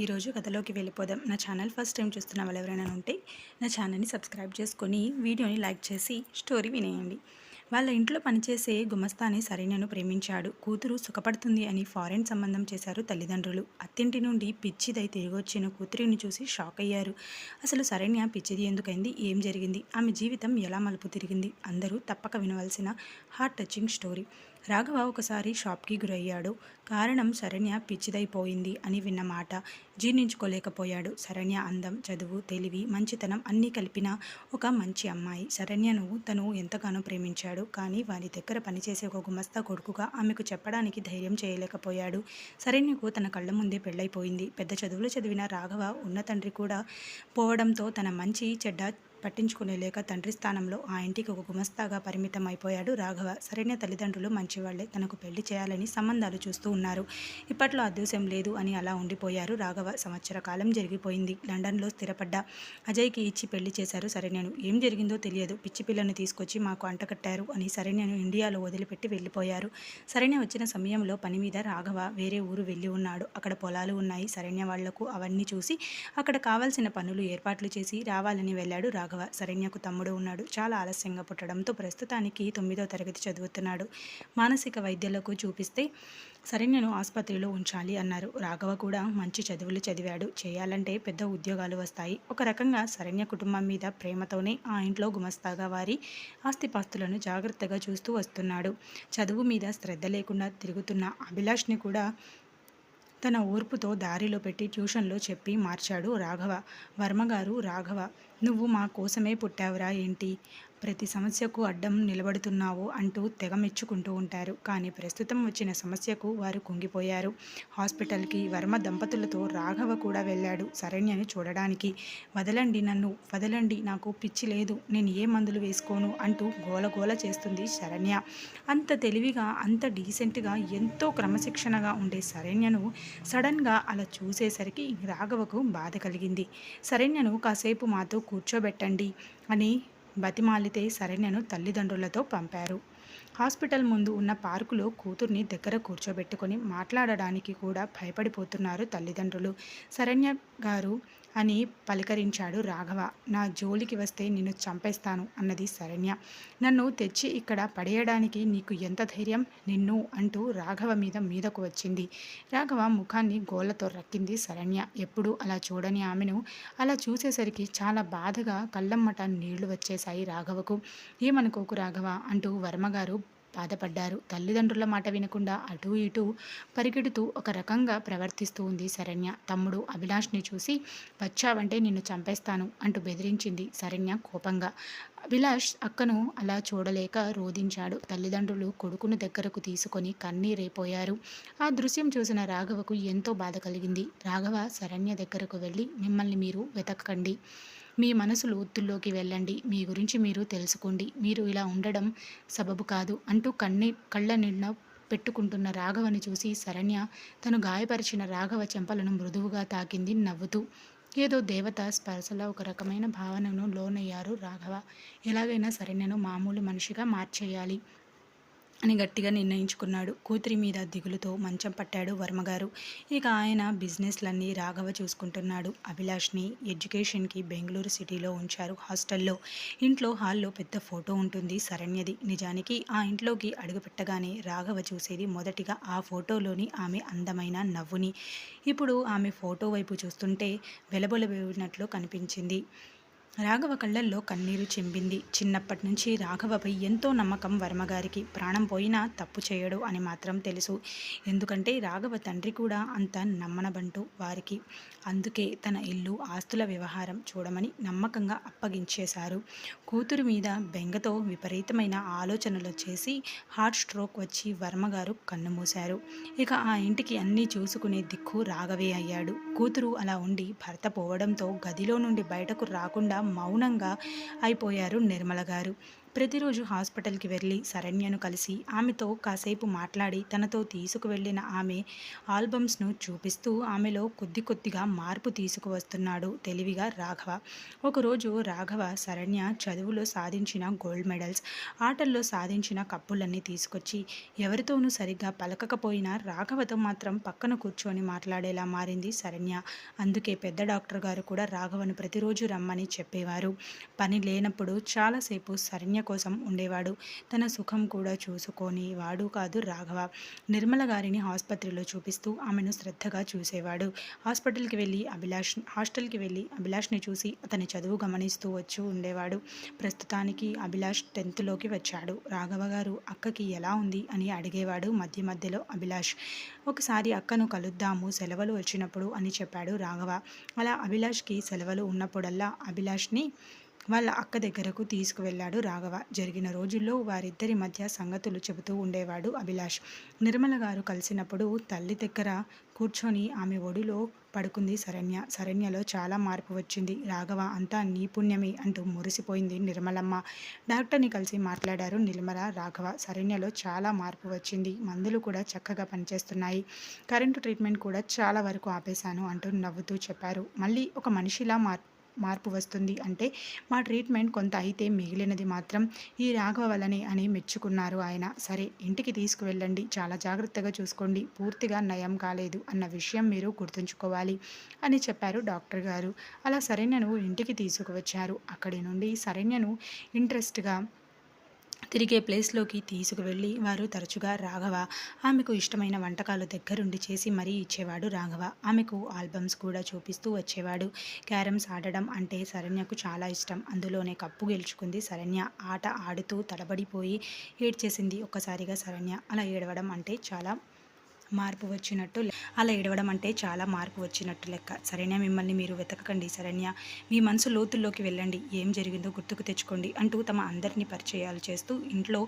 ఈరోజు కథలోకి వెళ్ళిపోదాం. నా ఛానల్ ఫస్ట్ టైం చూస్తున్న వాళ్ళు ఎవరైనా ఉంటే నా ఛానల్ని సబ్స్క్రైబ్ చేసుకొని వీడియోని లైక్ చేసి స్టోరీ వినేయండి. వాళ్ళ ఇంట్లో పనిచేసే గుమస్తాని సరైనను ప్రేమించాడు. కూతురు సుఖపడుతుంది అని ఫారెన్ సంబంధం చేశారు తల్లిదండ్రులు. అత్తింటి నుండి పిచ్చిదై తిరిగి వచ్చిన కూతురిని చూసి షాక్ అయ్యారు. అసలు సరైన పిచ్చిది ఎందుకైంది? ఏం జరిగింది? ఆమె జీవితం ఎలా మలుపు తిరిగింది? అందరూ తప్పక వినవలసిన హార్ట్ టచింగ్ స్టోరీ. రాఘవ ఒకసారి షాప్కి గురయ్యాడు. కారణం శరణ్య పిచ్చిదైపోయింది అని విన్న మాట జీర్ణించుకోలేకపోయాడు. శరణ్య అందం చదువు తెలివి మంచితనం అన్నీ కలిపిన ఒక మంచి అమ్మాయి. శరణ్యను తను ఎంతగానో ప్రేమించాడు. కానీ వారి దగ్గర పనిచేసే ఒక గుమస్తా కొడుకుగా ఆమెకు చెప్పడానికి ధైర్యం చేయలేకపోయాడు. శరణ్యకు తన కళ్ళ ముందే పెళ్ళైపోయింది. పెద్ద చదువులు చదివిన రాఘవ ఉన్న తండ్రి కూడా పోవడంతో తన మంచి చెడ్డ పట్టించుకునే లేక తండ్రి స్థానంలో ఆ ఇంటికి ఒక గుమస్తాగా పరిమితం అయిపోయాడు రాఘవ. సరైన తల్లిదండ్రులు మంచివాళ్ళే తనకు పెళ్ళి చేయాలని సంబంధాలు చూస్తూ ఉన్నారు. ఇప్పట్లో అదృశ్యం లేదు అని అలా ఉండిపోయారు రాఘవ. సంవత్సర కాలం జరిగిపోయింది. లండన్లో స్థిరపడ్డ. అజయ్కి ఇచ్చి పెళ్ళి చేశారు సరైనను ఏం జరిగిందో తెలియదు. పిచ్చి పిల్లను తీసుకొచ్చి మాకు అంటకట్టారు అని సరైనను ఇండియాలో వదిలిపెట్టి వెళ్ళిపోయారు. సరైన వచ్చిన సమయంలో పని మీద రాఘవ వేరే ఊరు వెళ్ళి ఉన్నాడు. అక్కడ పొలాలు ఉన్నాయి. సరైన వాళ్ళకు అవన్నీ చూసి అక్కడ కావాల్సిన పనులు ఏర్పాట్లు చేసి రావాలని వెళ్ళాడు రాఘవ. శరణ్యకు తమ్ముడు ఉన్నాడు. చాలా ఆలస్యంగా పుట్టడంతో ప్రస్తుతానికి తొమ్మిదో తరగతి చదువుతున్నాడు. మానసిక వైద్యులకు చూపిస్తే శరణ్యను ఆసుపత్రిలో ఉంచాలి అన్నారు. రాఘవ కూడా మంచి చదువులు చదివాడు. చేయాలంటే పెద్ద ఉద్యోగాలు వస్తాయి. ఒక రకంగా శరణ్య కుటుంబం మీద ప్రేమతోనే ఆ ఇంట్లో గుమస్తాగా వారి ఆస్తిపాస్తులను జాగ్రత్తగా చూస్తూ వస్తున్నాడు. చదువు మీద శ్రద్ధ లేకుండా తిరుగుతున్న అభిలాష్ని కూడా తన ఓర్పుతో దారిలో పెట్టి ట్యూషన్లో చెప్పి మార్చాడు రాఘవ. వర్మగారు రాఘవ నువ్వు మా కోసమే పుట్టావురా ఏంటి? ప్రతి సమస్యకు అడ్డం నిలబడుతున్నావు అంటూ తెగ మెచ్చుకుంటూ ఉంటారు. కానీ ప్రస్తుతం వచ్చిన సమస్యకు వారు కుంగిపోయారు. హాస్పిటల్కి వర్మ దంపతులతో రాఘవ కూడా వెళ్ళాడు శరణ్యని చూడడానికి. వదలండి నన్ను వదలండి నాకు పిచ్చి లేదు నేను ఏ మందులు వేసుకోను అంటూ గోలగోల చేస్తుంది శరణ్య. అంత తెలివిగా అంత డీసెంట్గా ఎంతో క్రమశిక్షణగా ఉండే శరణ్యను సడన్గా అలా చూసేసరికి రాఘవకు బాధ కలిగింది. శరణ్యను కాసేపు మాతో కూర్చోబెట్టండి అని బతిమాలితే శరణ్యను తల్లిదండ్రులతో పంపారు. హాస్పిటల్ ముందు ఉన్న పార్కులో కూతుర్ని దగ్గర కూర్చోబెట్టుకొని మాట్లాడడానికి కూడా భయపడిపోతున్నారు తల్లిదండ్రులు. శరణ్య గారు అని పలకరించాడు రాఘవ. నా జోలికి వస్తే నిన్ను చంపేస్తాను అన్నది శరణ్య. నన్ను తెచ్చి ఇక్కడ పడేయడానికి నీకు ఎంత ధైర్యం? నిన్ను అంటూ రాఘవ మీద మీదకు వచ్చింది. రాఘవ ముఖాన్ని గోళ్ళతో రక్కింది శరణ్య. ఎప్పుడూ అలా చూడని ఆమెను అలా చూసేసరికి చాలా బాధగా కళ్ళమ్మట నీళ్ళు వచ్చేశాయి రాఘవకు. ఏమనుకోకు రాఘవ అంటూ వర్మగారు బాధపడ్డారు. తల్లిదండ్రుల మాట వినకుండా అటూ ఇటూ పరిగెడుతూ ఒక రకంగా ప్రవర్తిస్తూ ఉంది శరణ్య. తమ్ముడు అభిలాష్ని చూసి వచ్చావంటే నిన్ను చంపేస్తాను అంటూ బెదిరించింది శరణ్య కోపంగా. అభిలాష్ అక్కను అలా చూడలేక రోధించాడు. తల్లిదండ్రులు కొడుకును దగ్గరకు తీసుకొని కన్నీరైపోయారు ఆ దృశ్యం చూసిన రాఘవకు ఎంతో బాధ కలిగింది. రాఘవ శరణ్య దగ్గరకు వెళ్ళి మిమ్మల్ని మీరు వెతకండి. మీ మనసు లోతుల్లోకి వెళ్ళండి. మీ గురించి మీరు తెలుసుకోండి. మీరు ఇలా ఉండడం సబబు కాదు అంటూ కన్ని కళ్ళ నిండా పెట్టుకుంటున్న రాఘవని చూసి శరణ్య తను గాయపరిచిన రాఘవ చెంపలను మృదువుగా తాకింది నవ్వుతూ. ఏదో దేవత స్పర్శలో ఒక రకమైన భావనను లోనయ్యారు రాఘవ. ఎలాగైనా శరణ్యను మామూలు మనిషిగా మార్చేయాలి. అని గట్టిగా నిర్ణయించుకున్నాడు. కూతురి మీద దిగులుతో మంచం పట్టాడు వర్మగారు. ఇక ఆయన బిజినెస్లన్నీ రాఘవ చూసుకుంటున్నాడు. అభిలాష్ని ఎడ్యుకేషన్కి బెంగళూరు సిటీలో ఉంచారు హాస్టల్లో. ఇంట్లో హాల్లో పెద్ద ఫోటో ఉంటుంది శరణ్యది. నిజానికి ఆ ఇంట్లోకి అడుగుపెట్టగానే రాఘవ చూసేది మొదటిగా ఆ ఫోటోలోని ఆమె అందమైన నవ్వుని. ఇప్పుడు ఆమె ఫోటో వైపు చూస్తుంటే వెలబొలబోయినట్లు కనిపించింది. రాఘవ కళ్ళల్లో కన్నీరు చెంబింది. చిన్నప్పటి నుంచి రాఘవపై ఎంతో నమ్మకం వర్మగారికి. ప్రాణం పోయినా తప్పు చేయడు అని మాత్రం తెలుసు. ఎందుకంటే రాఘవ తండ్రి కూడా అంత నమ్మనబంటూ వారికి. అందుకే తన ఇల్లు ఆస్తుల వ్యవహారం చూడమని నమ్మకంగా అప్పగించేశారు. కూతురు మీద బెంగతో విపరీతమైన ఆలోచనలు చేసి హార్ట్ స్ట్రోక్ వచ్చి వర్మగారు కన్నుమూశారు. ఇక ఆ ఇంటికి అన్నీ చూసుకునే దిక్కు రాఘవే అయ్యాడు. కూతురు అలా ఉండి భర్త పోవడంతో గదిలో నుండి బయటకు రాకుండా మౌనంగా అయిపోయారు నిర్మల గారు. ప్రతిరోజు హాస్పిటల్కి వెళ్ళి శరణ్యను కలిసి ఆమెతో కాసేపు మాట్లాడి తనతో తీసుకువెళ్ళిన ఆమె ఆల్బమ్స్ను చూపిస్తూ ఆమెలో కొద్ది కొద్దిగా మార్పు తీసుకువస్తున్నాడు తెలివిగా రాఘవ. ఒకరోజు రాఘవ శరణ్య చదువులో సాధించిన గోల్డ్ మెడల్స్ ఆటల్లో సాధించిన కప్పులన్నీ తీసుకొచ్చి ఎవరితోనూ సరిగ్గా పలకకపోయినా రాఘవతో మాత్రం పక్కన కూర్చొని మాట్లాడేలా మారింది శరణ్య. అందుకే పెద్ద డాక్టర్ గారు కూడా రాఘవను ప్రతిరోజు రమ్మని చెప్పేవారు. పని లేనప్పుడు చాలాసేపు శరణ్య కోసం ఉండేవాడు. తన సుఖం కూడా చూసుకొని వాడు కాదు రాఘవ. నిర్మల గారిని ఆసుపత్రిలో చూపిస్తూ ఆమెను శ్రద్ధగా చూసేవాడు. హాస్పిటల్కి వెళ్ళి అభిలాష్ హాస్టల్కి వెళ్ళి అభిలాష్ని చూసి అతని చదువు గమనిస్తూ వచ్చి ఉండేవాడు. ప్రస్తుతానికి అభిలాష్ టెన్త్లోకి వచ్చాడు. రాఘవ గారు అక్కకి ఎలా ఉంది? అని అడిగేవాడు మధ్య మధ్యలో అభిలాష్. ఒకసారి అక్కను కలుద్దాము సెలవులు వచ్చినప్పుడు అని చెప్పాడు రాఘవ. అలా అభిలాష్కి సెలవులు ఉన్నప్పుడల్లా అభిలాష్ని వాళ్ళ అక్క దగ్గరకు తీసుకువెళ్ళాడు రాఘవ. జరిగిన రోజుల్లో వారిద్దరి మధ్య సంగతులు చెబుతూ ఉండేవాడు అభిలాష్. నిర్మల గారు కలిసినప్పుడు తల్లి దగ్గర కూర్చొని ఆమె ఒడిలో పడుకుంది శరణ్య. శరణ్యలో చాలా మార్పు వచ్చింది. రాఘవ అంతా నీ పుణ్యమే అంటూ మురిసిపోయింది నిర్మలమ్మ. డాక్టర్ని కలిసి మాట్లాడారు నిర్మల రాఘవ. శరణ్యలో చాలా మార్పు వచ్చింది. మందులు కూడా చక్కగా పనిచేస్తున్నాయి. కరెంటు ట్రీట్మెంట్ కూడా చాలా వరకు ఆపేశాను అంటూ నవ్వుతూ చెప్పారు. మళ్ళీ ఒక మనిషిలా మార్ మార్పు వస్తుంది. అంటే మా ట్రీట్మెంట్ కొంత అయితే మిగిలినది మాత్రం ఈ రాఘవ వల్లనే అని మెచ్చుకున్నారు ఆయన. సరే ఇంటికి తీసుకువెళ్ళండి. చాలా జాగ్రత్తగా చూసుకోండి. పూర్తిగా నయం కాలేదు అన్న విషయం మీరు గుర్తుంచుకోవాలి అని చెప్పారు డాక్టర్ గారు. అలా సరైనను ఇంటికి తీసుకువచ్చారు. అక్కడి నుండి సరైనను ఇంట్రెస్ట్గా తిరిగే ప్లేస్లోకి తీసుకువెళ్ళి వారు తరచుగా రాఘవ ఆమెకు ఇష్టమైన వంటకాలు దగ్గరుండి చేసి మరీ ఇచ్చేవాడు రాఘవ. ఆమెకు ఆల్బమ్స్ కూడా చూపిస్తూ వచ్చేవాడు. క్యారమ్స్ ఆడడం అంటే శరణ్యకు చాలా ఇష్టం. అందులోనే కప్పు గెలుచుకుంది శరణ్య. ఆట ఆడుతూ తడబడిపోయి ఏడ్చేసింది ఒక్కసారిగా శరణ్య. అలా ఏడవడం అంటే చాలా మార్పు వచ్చినట్టు అలా ఏడవడం అంటే చాలా మార్పు వచ్చినట్టు లెక్క. సరేనా మిమ్మల్ని మీరు వెతకకండి శరణ్య. మీ మనసు లోతుల్లోకి వెళ్ళండి. ఏం జరిగిందో గుర్తుకు తెచ్చుకోండి అంటూ తమ అందరినీ పరిచయాలు చేస్తూ ఇంట్లో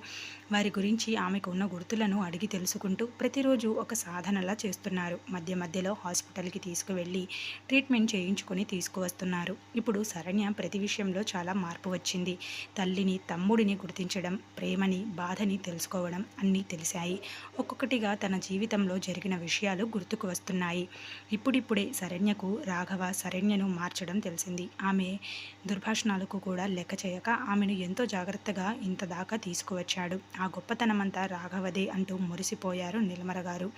వారి గురించి ఆమెకు ఉన్న గుర్తులను అడిగి తెలుసుకుంటూ ప్రతిరోజు ఒక సాధనలా చేస్తున్నారు. మధ్య మధ్యలో హాస్పిటల్కి తీసుకువెళ్ళి ట్రీట్మెంట్ చేయించుకొని తీసుకువస్తున్నారు. ఇప్పుడు శరణ్య ప్రతి విషయంలో చాలా మార్పు వచ్చింది. తల్లిని తమ్ముడిని గుర్తించడం ప్రేమని బాధని తెలుసుకోవడం అన్నీ తెలిసాయి ఒక్కొక్కటిగా తన జీవితంలో జీవితంలో జరిగిన విషయాలు గుర్తుకు వస్తున్నాయి. ఇప్పుడిప్పుడే శరణ్యకు రాఘవ శరణ్యను మార్చడం తెలిసింది. ఆమె దుర్భాషణాలకు కూడా లెక్క చేయక ఆమెను ఎంతో జాగ్రత్తగా ఇంత దాకా తీసుకువచ్చాడు. ఆ గొప్పతనమంతా రాఘవదే అంటూ మురిసిపోయారు నిలమర గారు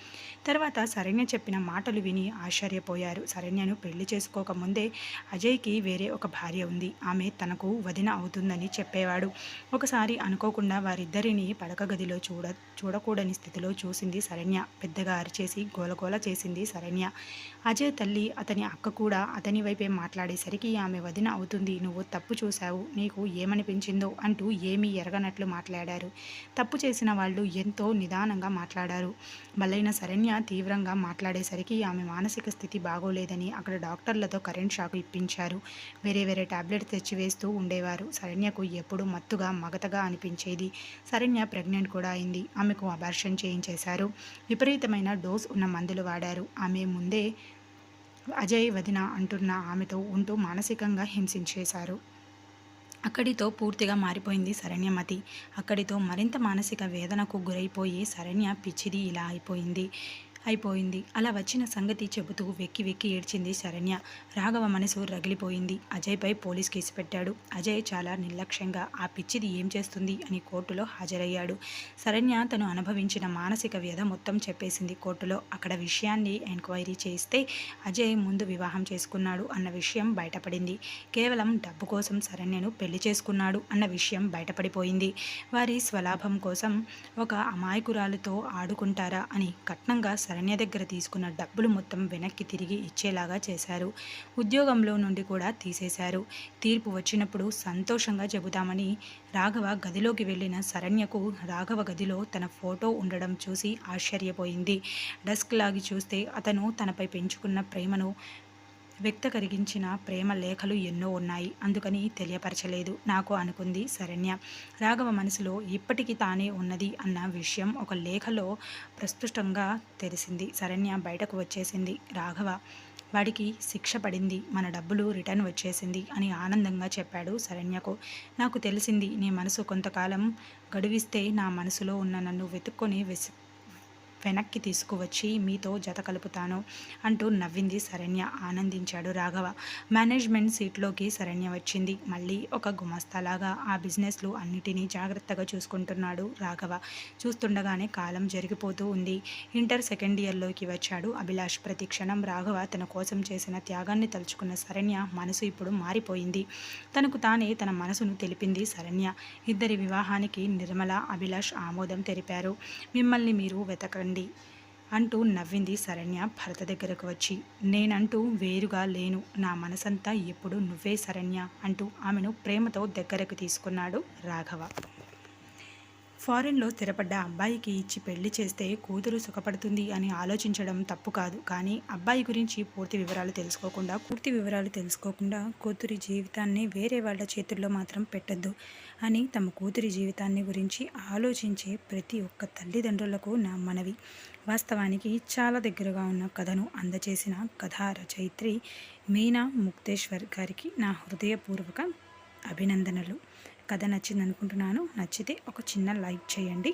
తర్వాత శరణ్య చెప్పిన మాటలు విని ఆశ్చర్యపోయారు. శరణ్యను పెళ్ళి చేసుకోకముందే అజయ్కి వేరే ఒక భార్య ఉంది. ఆమె తనకు వదిన అవుతుందని చెప్పేవాడు. ఒకసారి అనుకోకుండా వారిద్దరిని పడక గదిలో చూడ చూడకూడని స్థితిలో చూసింది శరణ్య. పెద్దగా పెద్దగా అరిచేసి గోలగోల చేసింది శరణ్య. అజయ్ తల్లి అతని అక్క కూడా అతని వైపే మాట్లాడేసరికి ఆమె వదిన అవుతుంది. నువ్వు తప్పు చూశావు. నీకు ఏమనిపించిందో? అంటూ ఏమీ ఎరగనట్లు మాట్లాడారు. తప్పు చేసిన వాళ్ళు ఎంతో నిదానంగా మాట్లాడారు. బలైన శరణ్య తీవ్రంగా మాట్లాడేసరికి ఆమె మానసిక స్థితి బాగోలేదని అక్కడ డాక్టర్లతో కరెంట్ షాక్ ఇప్పించారు. వేరే వేరే టాబ్లెట్ తెచ్చివేస్తూ ఉండేవారు. శరణ్యకు ఎప్పుడూ మత్తుగా మగతగా అనిపించేది. శరణ్య ప్రెగ్నెంట్ కూడా అయింది. ఆమెకు అబార్షన్ చేయించేశారు. విపరీతమైన డోస్ ఉన్న మందులు వాడారు. ఆమె ముందే అజయ్ వదిన అంటున్న ఆమెతో ఉంటూ మానసికంగా హింసించేశారు. అక్కడితో పూర్తిగా మారిపోయింది శరణ్యమతి అక్కడితో మరింత మానసిక వేదనకు గురైపోయి శరణ్య పిచ్చిది ఇలా అయిపోయింది. అయిపోయింది. అలా వచ్చిన సంగతి చెబుతూ వెక్కి వెక్కి ఏడ్చింది శరణ్య. రాఘవ మనసు రగిలిపోయింది. అజయ్పై పోలీస్ కేసు పెట్టాడు. అజయ్ చాలా నిర్లక్ష్యంగా ఆ పిచ్చిది ఏం చేస్తుంది? అని కోర్టులో హాజరయ్యాడు. శరణ్య తను అనుభవించిన మానసిక వ్యధ మొత్తం చెప్పేసింది కోర్టులో. అక్కడ విషయాన్ని ఎంక్వైరీ చేస్తే అజయ్ ముందు వివాహం చేసుకున్నాడు అన్న విషయం బయటపడింది. కేవలం డబ్బు కోసం శరణ్యను పెళ్ళి చేసుకున్నాడు అన్న విషయం బయటపడిపోయింది. వారి స్వలాభం కోసం ఒక అమాయకురాలతో ఆడుకుంటారా? అని కట్నంగా శరణ్య దగ్గర తీసుకున్న డబ్బులు మొత్తం వెనక్కి తిరిగి ఇచ్చేలాగా చేశారు. ఉద్యోగంలో నుండి కూడా తీసేశారు. తీర్పు వచ్చినప్పుడు సంతోషంగా చెబుతామని రాఘవ గదిలోకి వెళ్ళిన శరణ్యకు రాఘవ గదిలో తన ఫోటో ఉండడం చూసి ఆశ్చర్యపోయింది. డెస్క్ లాగి చూస్తే అతను తనపై పెంచుకున్న ప్రేమను వ్యక్తకరిగించిన ప్రేమ లేఖలు ఎన్నో ఉన్నాయి. అందుకని తెలియపరచలేదు. నాకు అనుకుంది శరణ్య. రాఘవ మనసులో ఇప్పటికీ తానే ఉన్నది అన్న విషయం ఒక లేఖలో ప్రస్తుష్టంగా తెలిసింది. శరణ్య బయటకు వచ్చేసింది. రాఘవ వాడికి శిక్ష పడింది. మన డబ్బులు రిటర్న్ వచ్చేసింది అని ఆనందంగా చెప్పాడు శరణ్యకు. నాకు తెలిసింది నీ మనసు కొంతకాలం గడువిస్తే నా మనసులో ఉన్న నన్ను వెతుక్కొని విసి వెనక్కి తీసుకువచ్చి మీతో జత కలుపుతాను అంటూ నవ్వింది శరణ్య. ఆనందించాడు రాఘవ. మేనేజ్మెంట్ సీట్లోకి శరణ్య వచ్చింది. మళ్ళీ ఒక గుమస్తాలాగా ఆ బిజినెస్లు అన్నిటినీ జాగ్రత్తగా చూసుకుంటున్నాడు రాఘవ. చూస్తుండగానే కాలం జరిగిపోతూ ఉంది. ఇంటర్ సెకండ్ ఇయర్లోకి వచ్చాడు అభిలాష్. ప్రతి క్షణం రాఘవ తన కోసం చేసిన త్యాగాన్ని తలుచుకున్న శరణ్య మనసు ఇప్పుడు మారిపోయింది. తనకు తానే తన మనసును తెలిపింది శరణ్య. ఇద్దరి వివాహానికి నిర్మల అభిలాష్ ఆమోదం తెలిపారు. మిమ్మల్ని మీరు వెతకండి. అంటూ నవ్వింది శరణ్య భరత దగ్గరకు వచ్చి. నేనంటూ వేరుగా లేను. నా మనసంతా ఎప్పుడు నువ్వే శరణ్య అంటూ ఆమెను ప్రేమతో దగ్గరకు తీసుకున్నాడు రాఘవ. ఫారెన్లో స్థిరపడ్డ అబ్బాయికి ఇచ్చి పెళ్ళి చేస్తే కూతురు సుఖపడుతుంది అని ఆలోచించడం తప్పు కాదు. కానీ అబ్బాయి గురించి పూర్తి వివరాలు తెలుసుకోకుండా పూర్తి వివరాలు తెలుసుకోకుండా కూతురి జీవితాన్ని వేరే వాళ్ళ చేతుల్లో మాత్రం పెట్టద్దు అని తమ కూతురి జీవితాన్ని గురించి ఆలోచించే ప్రతి ఒక్క తల్లిదండ్రులకు నా మనవి. వాస్తవానికి చాలా దగ్గరగా ఉన్న కథను అందచేసిన కథా రచయిత్రి మీనా ముక్తేశ్వర్ గారికి నా హృదయపూర్వక అభినందనలు. కథ నచ్చింది అనుకుంటున్నాను నచ్చితే ఒక చిన్న లైక్ చేయండి.